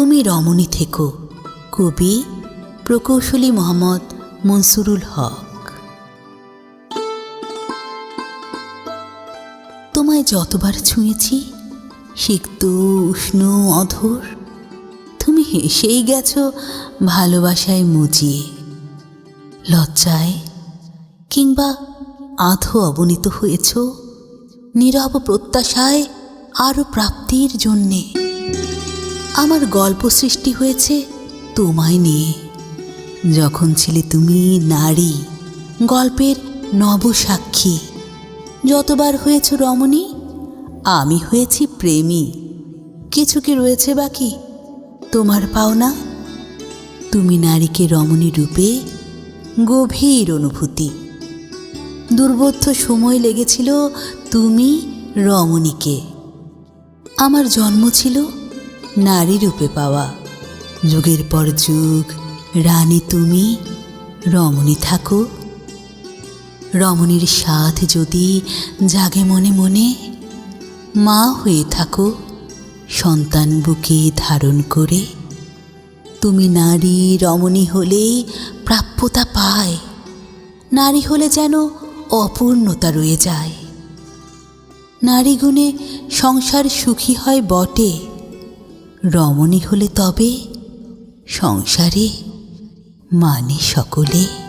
তুমি রমণী থেকো। কবি প্রকৌশলী মোহাম্মদ মনসুরুল হক। তোমায় যতবার ছুঁয়েছি সিক্ত উষ্ণ অধর, তুমি হেসেই গেছ ভালোবাসায় মুজিয়ে। লজ্জায় কিংবা আধো অবনীত হয়েছ, নীরব প্রত্যাশায় আরও প্রাপ্তির জন্যে। আমার গল্প সৃষ্টি হয়েছে তোমায় নিয়ে। যখন ছিলে তুমি নারী, গল্পের নবসাক্ষী। যতবার হয়েছ রমণী, আমি হয়েছি প্রেমী। কিছু কি রয়েছে বাকি? তোমার পাওনা? তুমি নারীকে রমণী রূপে গভীর অনুভূতি। দুর্বোধ্য সময় লেগেছিল তুমি রমণীকে। আমার জন্ম ছিল নারী রূপে পাওয়া। যুগের পর যুগ, রানী তুমি, রমণী থাকো। রমণীর স্বাদ যদি জাগে মনে মনে, মা হয়ে থাকো, সন্তান বুকে ধারণ করে। তুমি নারী, রমণী হলেই প্রাপ্যতা পায়। নারী হলে যেন অপূর্ণতা রয়ে যায়। নারী গুণে সংসার সুখী হয় বটে। রমণী হলে তবে সংসারে মানে সকলে।